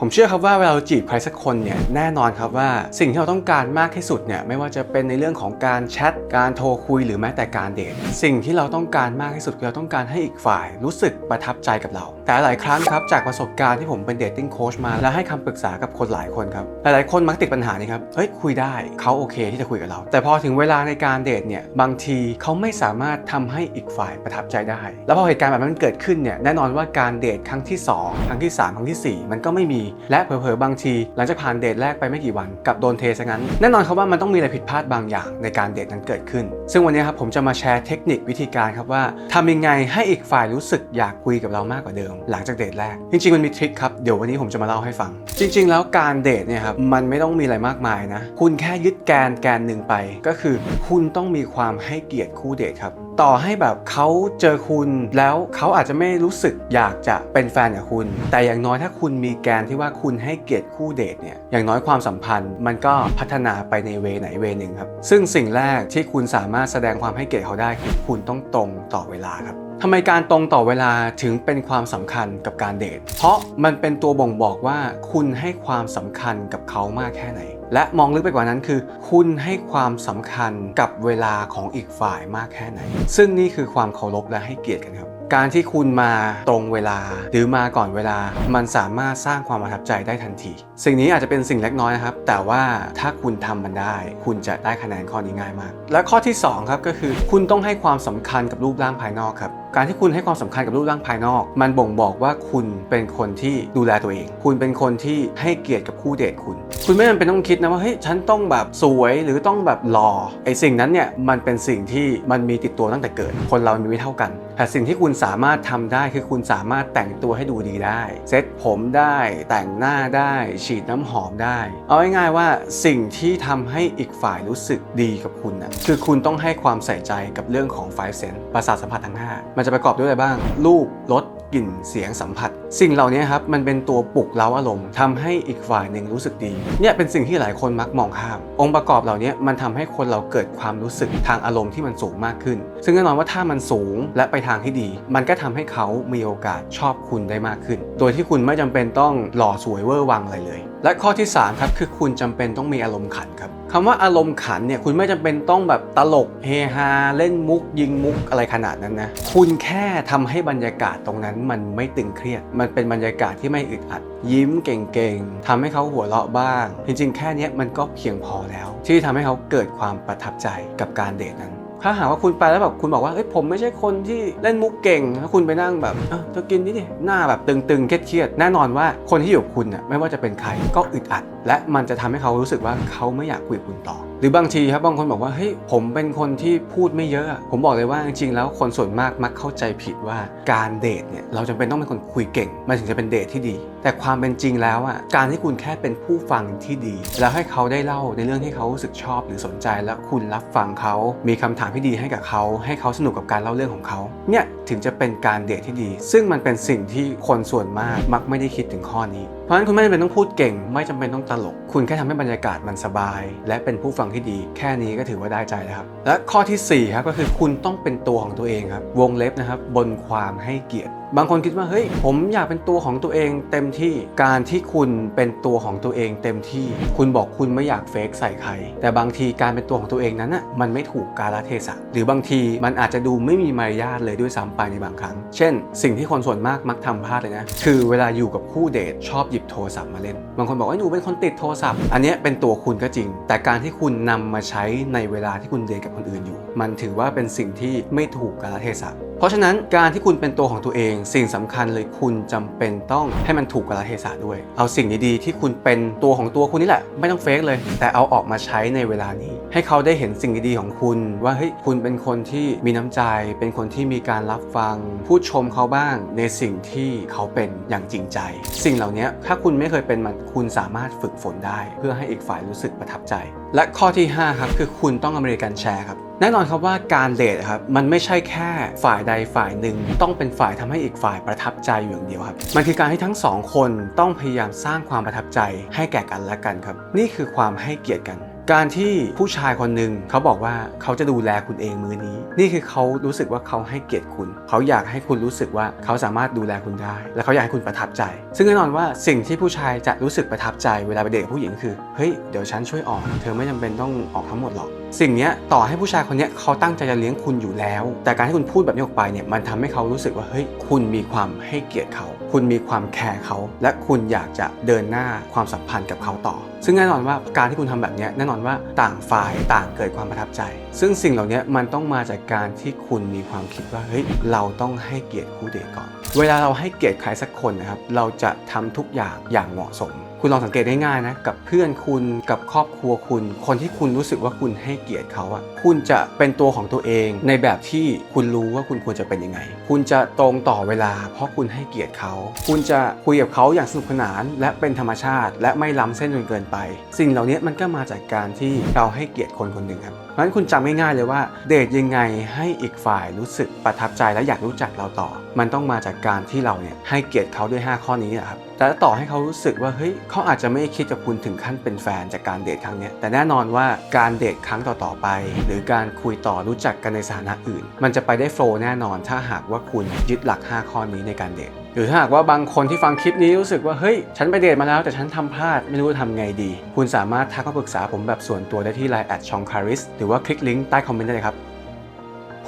ผมเชื่อครับว่าเวลาเราจีบใครสักคนเนี่ยแน่นอนครับว่าสิ่งที่เราต้องการมากที่สุดเนี่ยไม่ว่าจะเป็นในเรื่องของการแชทการโทรคุยหรือแม้แต่การเดทสิ่งที่เราต้องการมากที่สุดคือเราต้องการให้อีกฝ่ายรู้สึกประทับใจกับเรา แต่หลายครั้งครับจากประสบการณ์ที่ผมเป็นเดทติ้งโค้ชมา และให้คำปรึกษากับคนหลายคนครับหลายๆคนมักติดปัญหานี้ครับเฮ้ยคุยได้เขาโอเคที่จะคุยกับเรา แต่พอถึงเวลาในการเดทเนี่ยบางทีเขาไม่สามารถทำให้อีกฝ่ายประทับใจได้ แล้วพอเหตุการณ์แบบนั้นเกิดขึ้นเนี่ยแน่นอนว่าการเดทครั้งที่สองครั้งที่สามครั้งที่สี่มันก็ไม่มีและเผลอๆบางทีหลังจากผ่านเดทแรกไปไม่กี่วันกับโดนเทซะงั้น แน่นอนครับว่ามันต้องมีอะไรผิดพลาดบางอย่างในการเดทนั้นเกิดขึ้น ซึ่งวันนี้ครับผมจะมาแชร์เทคนิควิธีการครับว่าทำยังไงให้อีกฝ่ายรู้สึกอยากคุยกับเรามากกว่าเดิม หลังจากเดทแรก จริงๆมันมีทริคครับเดี๋ยววันนี้ผมจะมาเล่าให้ฟัง จริง ๆ แล้วการเดทเนี่ยครับมันไม่ต้องมีอะไรมากมายนะ คุณแค่ยึดแกนแกนหนึ่งไป ก็คือ คุณต้องมีความให้เกียรติคู่เดทครับ ต่อให้แบบเขาเจอคุณแล้วเขาอาจจะไม่รู้สึกอยากจะเป็นแฟนกับคุณ แต่อย่างน้อยถ้าคุณมีแกนที่ว่าคุณให้เกียรติคู่เดทเนี่ยอย่างน้อยความสัมพันธ์มันก็พัฒนาไปในเวไหนเวหนึ่งครับซึ่งสิ่งแรกที่คุณสามารถแสดงความให้เกียรติเขาได้คือคุณต้องตรงต่อเวลาครับทำไมการตรงต่อเวลาถึงเป็นความสำคัญกับการเดท เพราะมันเป็นตัวบ่งบอกว่าคุณให้ความสำคัญกับเขามากแค่ไหน และมองลึกไปกว่านั้นคือ คุณให้ความสำคัญกับเวลาของอีกฝ่ายมากแค่ไหน ซึ่งนี่คือความเคารพและให้เกียรติกันครับ การที่คุณมาตรงเวลาหรือมาก่อนเวลา มันสามารถสร้างความประทับใจได้ทันที สิ่งนี้อาจจะเป็นสิ่งเล็กน้อยนะครับ แต่ว่าถ้าคุณทำมันได้ คุณจะได้คะแนนข้อนี้ง่ายมาก และข้อที่สองครับก็คือ คุณต้องให้ความสำคัญกับรูปร่างภายนอกครับการที่คุณให้ความสำคัญกับรูปร่างภายนอก มันบ่งบอกว่าคุณเป็นคนที่ดูแลตัวเอง คุณเป็นคนที่ให้เกียรติกับคู่เดทคุณ คุณไม่จำเป็นต้องคิดนะว่าเฮ้ยฉันต้องแบบสวยหรือต้องแบบหล่อไอ้สิ่งนั้นเนี่ยมันเป็นสิ่งที่มันมีติดตัวตั้งแต่เกิด คนเรามีไม่เท่ากันแต่สิ่งที่คุณสามารถทำได้คือคุณสามารถแต่งตัวให้ดูดีได้ เซ็ตผมได้แต่งหน้าได้ ฉีดน้ำหอมได้ เอาง่ายๆว่าสิ่งที่ทำให้อีกฝ่ายรู้สึกดีกับคุณนะคือคุณต้องให้ความใส่ใจกับเรื่องของ five sense ประสาทสัมผัสทั้ง5มันจะประกอบด้วยอะไรบ้าง รูปรสกลิ่นเสียงสัมผัสสิ่งเหล่านี้ครับมันเป็นตัวปลุกเร้าอารมณ์ทำให้อีกฝ่ายหนึ่งรู้สึกดีเนี่ยเป็นสิ่งที่หลายคนมักมองข้าม องค์ประกอบเหล่านี้มันทำให้คนเราเกิดความรู้สึกทางอารมณ์ที่มันสูงมากขึ้น ซึ่งแน่นอนว่าถ้ามันสูงและไปทางที่ดี มันก็ทำให้เขามีโอกาสชอบคุณได้มากขึ้น โดยที่คุณไม่จำเป็นต้องหล่อสวยเวอร์วังอะไรเลย และข้อที่สามครับคือคุณจำเป็นต้องมีอารมณ์ขันครับคำว่าอารมณ์ขันเนี่ยคุณไม่จำเป็นต้องแบบตลกเฮฮาเล่นมุก ยิงมุกอะไรขนาดนั้นนะคุณแค่ทำให้บรรยากาศตรงนั้นมันไม่ตึงเครียดมันเป็นบรรยากาศที่ไม่อึดอัด ยิ้มเก่งๆทำให้เขาหัวเราะบ้าง จริงๆ แค่นี้มันก็เพียงพอแล้ว ที่ทำให้เขาเกิดความประทับใจกับการเดทนั้น ถ้าหากว่าคุณไปแล้วแบบคุณบอกว่าเอ้ยผมไม่ใช่คนที่เล่นมุกเก่งแล้วคุณไปนั่งแบบเออเธอกินนี่ดิหน้าแบบตึงๆเครียดๆแน่นอนว่าคนที่อยู่คุณน่ะไม่ว่าจะเป็นใครก็อึดอัด และมันจะทำให้เขารู้สึกว่าเขาไม่อยากคุยกับคุณต่อ หรือบางทีครับบางคนบอกว่าเฮ้ยผมเป็นคนที่พูดไม่เยอะอะ ผมบอกเลยว่าจริงๆแล้วคนส่วนมากมักเข้าใจผิดว่าการเดทเนี่ยเราจำเป็นต้องเป็นคนคุยเก่งมันถึงจะเป็นเดทที่ดี แต่ความเป็นจริงแล้วอะการที่คุณแค่เป็นผู้ฟังที่ดี แล้วให้เขาได้เล่าในเรื่องที่เขารู้สึกชอบ หรือสนใจแล้วคุณรับฟังเขา มีคำถามที่ดีให้กับเขา ให้เขาสนุกกับการเล่าเรื่องของเขาเนี่ย ถึงจะเป็นการเดทที่ดี ซึ่งมันเป็นสิ่งที่คนส่วนมากมักไม่ได้คิดถึงข้อนี้ เพราะฉะนั้นคุณไม่จำเป็นต้องพูดเก่ง ไม่จำเป็นต้องตลก คุณแค่ทำให้บรรยากาศมันสบาย และเป็นผู้ฟังที่ดี แค่นี้ก็ถือว่าได้ใจแล้วครับ และข้อทีสี่4ครับก็คือคุณต้องเป็นตัวของตัวเองครับ วงเล็บนะครับบนความให้เกียรติบางคนคิดว่าเฮ้ยผมอยากเป็นตัวของตัวเองเต็มที่การที่คุณเป็นตัวของตัวเองเต็มที่ คุณบอกคุณไม่อยากเฟกใส่ใคร แต่บางทีการเป็นตัวของตัวเองนั้นน่ะมันไม่ถูกกาลเทศะ หรือบางทีมันอาจจะดูไม่มีมารยาทเลยด้วยซ้ำไปในบางครั้ง เช่น สิ่งที่คนส่วนมากมักทำพลาดเลยนะ คือเวลาอยู่กับคู่เดทชอบหยิบโทรศัพท์มาเล่น บางคนบอกว่าหนูเป็นคนติดโทรศัพท์ อันนี้เป็นตัวคุณก็จริง แต่การที่คุณนำมาใช้ในเวลาที่คุณเดทกับคนอื่นอยู่ มันถือว่าเป็นสิ่งที่ไม่ถูกกาลเทศะ เพราะฉะนั้นการที่คุณเป็นตัวของตัวเอง สิ่งสำคัญเลยคุณจำเป็นต้องให้มันถูกกาลเทศะด้วย เอาสิ่งดีๆที่คุณเป็นตัวของตัวคุณนี่แหละ ไม่ต้องเฟกเลย แต่เอาออกมาใช้ในเวลานี้ ให้เขาได้เห็นสิ่งดีๆของคุณ ว่าเฮ้ยคุณเป็นคนที่มีน้ำใจ เป็นคนที่มีการรับฟัง พูดชมเขาบ้างในสิ่งที่เขาเป็นอย่างจริงใจ สิ่งเหล่านี้ถ้าคุณไม่เคยเป็นมันคุณสามารถฝึกฝนได้ เพื่อให้อีกฝ่ายรู้สึกประทับใจ และข้อที่ห้าครับคือคุณต้องอเมริกันแชร์ครับ แน่นอนครับว่าการเดทครับมันไม่ใช่แค่ฝ่ายใดฝ่ายหนึ่ง ต้องเป็นฝ่ายทำให้อีกฝ่ายประทับใจอยู่อย่างเดียวครับมันคือการให้ทั้งสองคนต้องพยายามสร้างความประทับใจให้แก่กันและกันครับ นี่คือความให้เกียรติกัน การที่ผู้ชายคนหนึ่งเขาบอกว่าเขาจะดูแลคุณเองมื้อนี้ นี่คือเขารู้สึกว่าเขาให้เกียรติคุณ เขาอยากให้คุณรู้สึกว่าเขาสามารถดูแลคุณได้ และเขาอยากให้คุณประทับใจ ซึ่งแน่นอนว่าสิ่งที่ผู้ชายจะรู้สึกประทับใจเวลาไปเดทกับผู้หญิงคือเฮ้ยเดี๋ยวฉันช่วยออก เธอไม่จำเป็นต้องออกทั้งหมดหรอกสิ่งนี้ต่อให้ผู้ชายคนนี้เขาตั้งใจจะเลี้ยงคุณอยู่แล้ว แต่การที่คุณพูดแบบนี้ออกไปเนี่ยมันทำให้เขารู้สึกว่าเฮ้ยคุณมีความให้เกียรติเขา คุณมีความแคร์เขา และคุณอยากจะเดินหน้าความสัมพันธ์กับเขาต่อ ซึ่งแน่นอนว่าการที่คุณทำแบบนี้แน่นอนว่าต่างฝ่ายต่างเกิดความประทับใจ ซึ่งสิ่งเหล่านี้มันต้องมาจากการที่คุณมีความคิดว่าเฮ้ยเราต้องให้เกียรติคู่เดทก่อน เวลาเราให้เกียรติใครสักคนนะครับเราจะทำทุกอย่างอย่างเหมาะสม คุณลองสังเกตได้ง่ายนะกับเพื่อนคุณกับครอบครัวคุณ คนที่คุณรู้สึกว่าคุณให้เกียรติเขาอะคุณจะเป็นตัวของตัวเองในแบบที่คุณรู้ว่าคุณควรจะเป็นยังไง คุณจะตรงต่อเวลา เพราะคุณให้เกียรติเขา คุณจะคุยกับเขาอย่างสนุกสนาน และเป็นธรรมชาติ และไม่ล้ำเส้นจนเกินไป สิ่งเหล่านี้มันก็มาจากการที่เราให้เกียรติคนคนหนึ่งครับเพราะฉะนั้นคุณจำง่ายๆเลยว่าเดทยังไงให้อีกฝ่ายรู้สึกประทับใจและอยากรู้จักเราต่อ มันต้องมาจากการที่เราเนี่ยให้เกียรติเขาด้วย 5 ข้อนี้นะครับแต่ต่อให้เขารู้สึกว่าเฮ้ยเขาอาจจะไม่คิดกับคุณถึงขั้นเป็นแฟนจากการเดทครั้งนี้แต่แน่นอนว่าการเดทครั้งต่อๆไป หรือการคุยต่อรู้จักกันในสถานะอื่น มันจะไปได้โฟล์แน่นอน ถ้าหากว่าคุณยึดหลัก 5 ข้อนี้ในการเดทหรือถ้าหากว่าบางคนที่ฟังคลิปนี้รู้สึกว่าเฮ้ย ฉันไปเดทมาแล้วแต่ฉันทำพลาดไม่รู้จะทำไงดี คุณสามารถทักมาปรึกษาผมแบบส่วนตัวได้ที่ Line แอดชองคาริสหรือว่าคลิกลิงก์ใต้คอมเมนต์ได้เลยครับ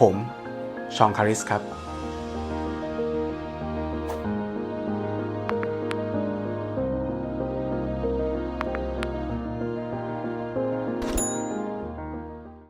ผมชองคาริสครับ